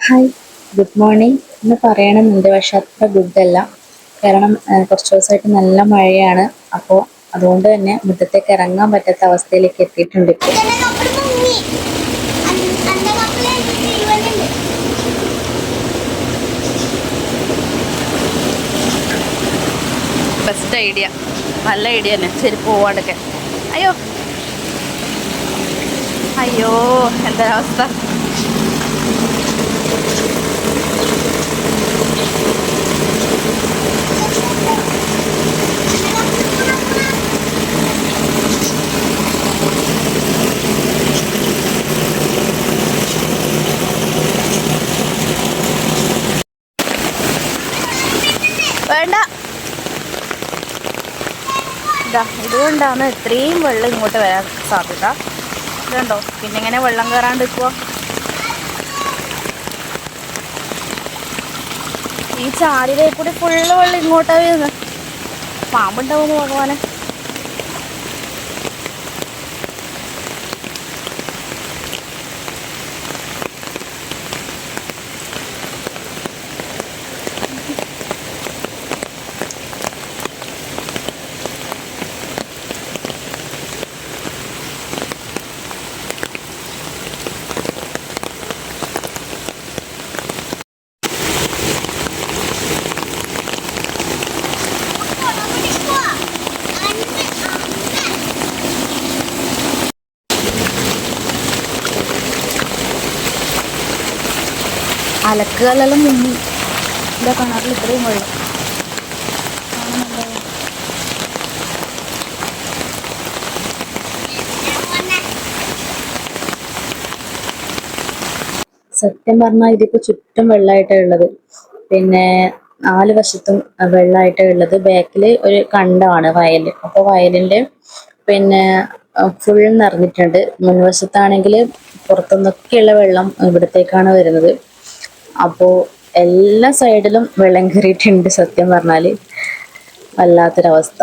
Hi good morning എന്ന് പറയണം എന്റെ പക്ഷേ അത്ര ഗുഡ് അല്ല. കാരണം കുറച്ച് ദിവസമായിട്ട് നല്ല മഴയാണ്. അപ്പോൾ അതുകൊണ്ട് തന്നെ മുറ്റത്തേക്ക് ഇറങ്ങാൻ പറ്റാത്ത അവസ്ഥയിലേക്ക് എത്തിയിട്ടുണ്ട് ബെസ്റ്റ് ഐഡിയ നല്ല ഐഡിയ തന്നെ. ശരി പോവാണ്ടൊക്കെ. അയ്യോ. അയ്യോ എന്താ അവസ്ഥ വേണ്ട ഇതാ ഇതുകൊണ്ടാണ് ഇത്രയും വെള്ളം ഇങ്ങോട്ട് വരാൻ സാധ്യത. ഇതുണ്ടോ? പിന്നെ ഇങ്ങനെ വെള്ളം കയറാണ്ട് നിൽക്കുക ഈ ചാരിലേക്കൂടി കൂടി ഫുള്ള് വെള്ളം ഇങ്ങോട്ടാണ് വരുന്നത് പാമ്പുണ്ടാവുന്നു ഭഗവാനെ? അലക്കുകളെല്ലാം മുങ്ങി. ഇതാ കിണറിൽ ഇത്രയും വെള്ളം? സത്യം പറഞ്ഞാൽ ഇതിപ്പോ ചുറ്റും വെള്ളമായിട്ടാണ് ഉള്ളത്. പിന്നെ നാല് വശത്തും വെള്ളമായിട്ടാണ് ഉള്ളത്. ബാക്കിൽ ഒരു കണ്ടമാണ് വയൽ അപ്പോൾ വയലിന്റെ പിന്നെ ഫുൾ നിറഞ്ഞിട്ടുണ്ട്. മുൻവശത്താണെങ്കിൽ പുറത്തുനിന്നൊക്കെയുള്ള വെള്ളം ഇവിടത്തേക്കാണ് വരുന്നത്. അപ്പോൾ എല്ലാ സൈഡിലും വെള്ളം കയറിയിട്ടുണ്ട് സത്യം പറഞ്ഞാൽ വല്ലാത്തൊരവസ്ഥ.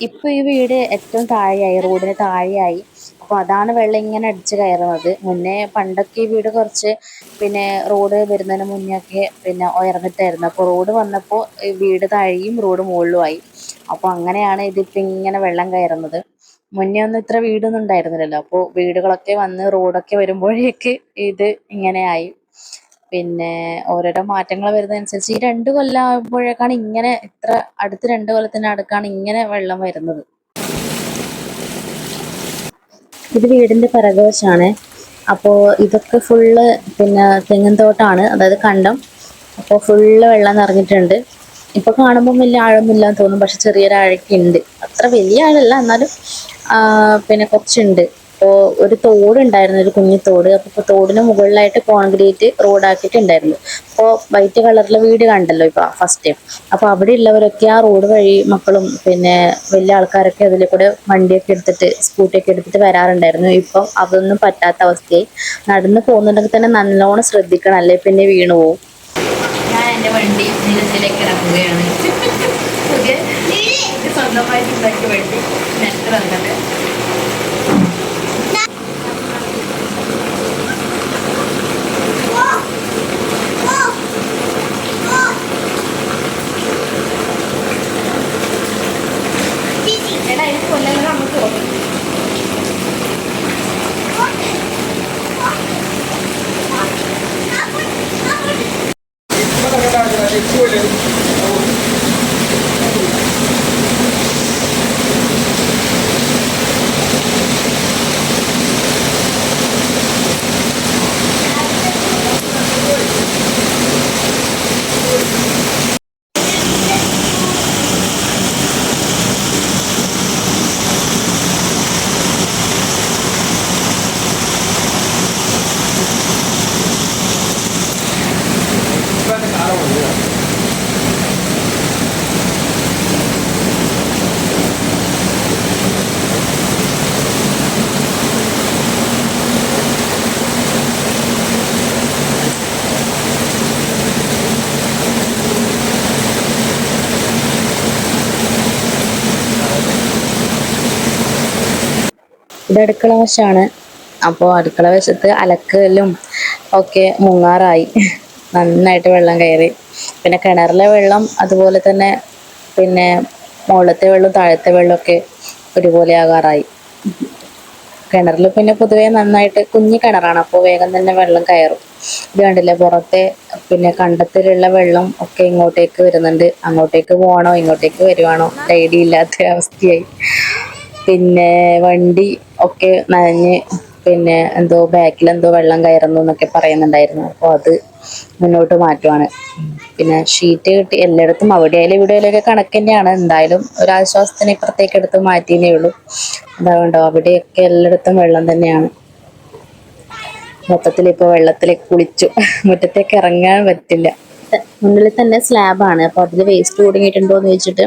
ഇപ്പൊ ഈ വീട് ഏറ്റവും താഴെയായി റോഡിന് താഴെയായി. അപ്പോൾ അതാണ് വെള്ളം ഇങ്ങനെ അടിച്ച് കയറുന്നത്. മുന്നേ പണ്ടൊക്കെ ഈ വീട് കുറച്ച് പിന്നെ റോഡ് വരുന്നതിന് മുന്നേ ഒക്കെ പിന്നെ ഉയർന്നിട്ടായിരുന്നു. അപ്പോൾ റോഡ് വന്നപ്പോൾ വീട് താഴെയും റോഡ് മുകളിലുമായി. അപ്പോൾ അങ്ങനെയാണ് ഇതിപ്പോ ഇങ്ങനെ വെള്ളം കയറുന്നത്. മുന്നേ ഒന്നും ഇത്ര വീടൊന്നും ഉണ്ടായിരുന്നില്ലല്ലോ. അപ്പോൾ വീടുകളൊക്കെ വന്ന് റോഡൊക്കെ വരുമ്പോഴേക്ക് ഇത് ഇങ്ങനെയായി. പിന്നെ ഓരോരോ മാറ്റങ്ങൾ വരുന്നതനുസരിച്ച് ഈ രണ്ട് കൊല്ലം ആകുമ്പോഴേക്കാണ് ഇങ്ങനെ ഇത്ര അടുത്ത് രണ്ട് കൊല്ലത്തിന് അടുക്കാണ് ഇങ്ങനെ വെള്ളം വരുന്നത്. ഇത് വീടിന്റെ പിറകുവശാണ്. അപ്പോൾ ഇതൊക്കെ ഫുള്ള് പിന്നെ തെങ്ങിൻ തോട്ടാണ് അതായത് കണ്ടം. അപ്പോൾ ഫുള്ള് വെള്ളം നിറഞ്ഞിട്ടുണ്ട്. ഇപ്പൊ കാണുമ്പോൾ വലിയ ആഴമില്ല എന്ന് തോന്നും പക്ഷെ ചെറിയൊരു ആഴൊക്കെ ഉണ്ട് അത്ര വലിയ ആഴല്ല എന്നാലും പിന്നെ കുറച്ചുണ്ട്. അപ്പോൾ ഒരു തോട് ഉണ്ടായിരുന്നു ഒരു കുഞ്ഞു തോട്. അപ്പോൾ തോടിന് മുകളിലായിട്ട് കോൺക്രീറ്റ് റോഡാക്കിയിട്ടുണ്ടായിരുന്നു അപ്പോൾ വൈറ്റ് കളറിലെ വീട് കണ്ടല്ലോ ഇപ്പൊ ഫസ്റ്റ് ടൈം അപ്പോൾ അവിടെ ഉള്ളവരൊക്കെ ആ റോഡ് വഴി മക്കളും പിന്നെ വലിയ ആൾക്കാരൊക്കെ അതിലെ കൂടെ വണ്ടിയൊക്കെ എടുത്തിട്ട് സ്കൂട്ടിയൊക്കെ എടുത്തിട്ട് വരാറുണ്ടായിരുന്നു. ഇപ്പം അതൊന്നും പറ്റാത്ത അവസ്ഥയായി. നടന്നു പോകുന്നുണ്ടെങ്കിൽ തന്നെ നല്ലോണം ശ്രദ്ധിക്കണം അല്ലെ? പിന്നെ വീണു പോകും ഞാൻ എന്റെ വണ്ടി നിരത്തിലേക്ക് ഇറങ്ങുകയാണ്. സ്വന്തമായിട്ട് ഉണ്ടാക്കിയ വണ്ടി. നെറ്റ് വന്നിട്ട് ഇത് അടുക്കള വശമാണ് അപ്പോൾ അടുക്കള വശത്ത് അലക്കലും ഒക്കെ മുങ്ങാറായി. നന്നായിട്ട് വെള്ളം കയറി. പിന്നെ കിണറിലെ വെള്ളം അതുപോലെ തന്നെ പിന്നെ മുകളിലത്തെ വെള്ളം താഴത്തെ വെള്ളമൊക്കെ ഒരുപോലെ ആകാറായി. കിണറിൽ പിന്നെ പൊതുവേ നന്നായിട്ട് കുഞ്ഞു കിണറാണ്. അപ്പോൾ വേഗം തന്നെ വെള്ളം കയറും. ഇത് കണ്ടില്ലേ? പുറത്തെ പിന്നെ കണ്ടത്തിലുള്ള വെള്ളം ഒക്കെ ഇങ്ങോട്ടേക്ക് വരുന്നുണ്ട്. അങ്ങോട്ടേക്ക് പോകണോ ഇങ്ങോട്ടേക്ക് വരുവാണോ? ഐഡിയ ഇല്ലാത്ത അവസ്ഥയായി. പിന്നെ വണ്ടി ഒക്കെ നനഞ്ഞ് പിന്നെ എന്തോ ബാക്കിൽ എന്തോ വെള്ളം കയറുന്നു എന്നൊക്കെ പറയുന്നുണ്ടായിരുന്നു. അപ്പോൾ അത് മുന്നോട്ട് മാറ്റുവാണ്. പിന്നെ ഷീറ്റ് കിട്ടി. എല്ലായിടത്തും അവിടെയായാലും ഒക്കെ കണക്ക് തന്നെയാണ്. എന്തായാലും ഒരു ആശ്വാസത്തിന് ഇപ്പുറത്തേക്ക് എടുത്ത് മാറ്റിയേ ഉള്ളൂ. അതാവുണ്ടോ അവിടെയൊക്കെ എല്ലായിടത്തും വെള്ളം തന്നെയാണ്. മൊത്തത്തിൽ ഇപ്പോൾ വെള്ളത്തിൽ കുളിച്ചു. മുറ്റത്തേക്ക് ഇറങ്ങാൻ പറ്റില്ല. മുന്നിൽ തന്നെ സ്ലാബാണ്. അപ്പോൾ അതിൽ വേസ്റ്റ് കുടുങ്ങിയിട്ടുണ്ടോ എന്ന് വെച്ചിട്ട്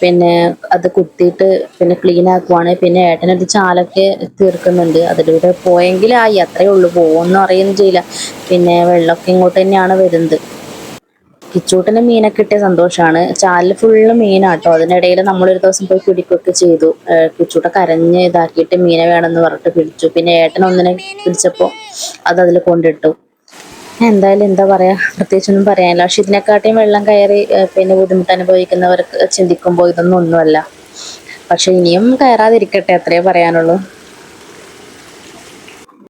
പിന്നെ അത് കുത്തിയിട്ട് പിന്നെ ക്ലീൻ ആക്കുവാണ്. പിന്നെ ഏട്ടനൊരു ചാലൊക്കെ തീർക്കുന്നുണ്ട്. അതിലൂടെ പോയെങ്കിലായി. അത്രയേ ഉള്ളൂ. പോകുമെന്ന് അറിയുകയും ചെയ്യില്ല. പിന്നെ വെള്ളമൊക്കെ ഇങ്ങോട്ട് തന്നെയാണ് വരുന്നത്. കിച്ചൂട്ടിന് മീനൊക്കെ കിട്ടിയ സന്തോഷമാണ്. ചാലിൽ ഫുള്ള് മീനാട്ടോ. അതിനിടയിൽ നമ്മളൊരു ദിവസം പോയി പിടിക്കുകയൊക്കെ ചെയ്തു. കിച്ചൂട്ട കരഞ്ഞ് ഇതാക്കിയിട്ട് മീനെ വേണമെന്ന് പറഞ്ഞിട്ട് പിടിച്ചു. പിന്നെ ഏട്ടൻ ഒന്നിനെ പിടിച്ചപ്പോൾ അത് അതിൽ കൊണ്ടിട്ടു. എന്തായാലും എന്താ പറയാ പ്രത്യേകിച്ചൊന്നും പറയാനില്ല. പക്ഷെ ഇതിനെക്കാട്ടിയും വെള്ളം കയറി പിന്നെ ബുദ്ധിമുട്ട് അനുഭവിക്കുന്നവർക്ക് ചിന്തിക്കുമ്പോൾ ഇതൊന്നും ഒന്നുമല്ല. പക്ഷെ ഇനിയും കയറാതിരിക്കട്ടെ അത്രേ പറയാനുള്ളൂ.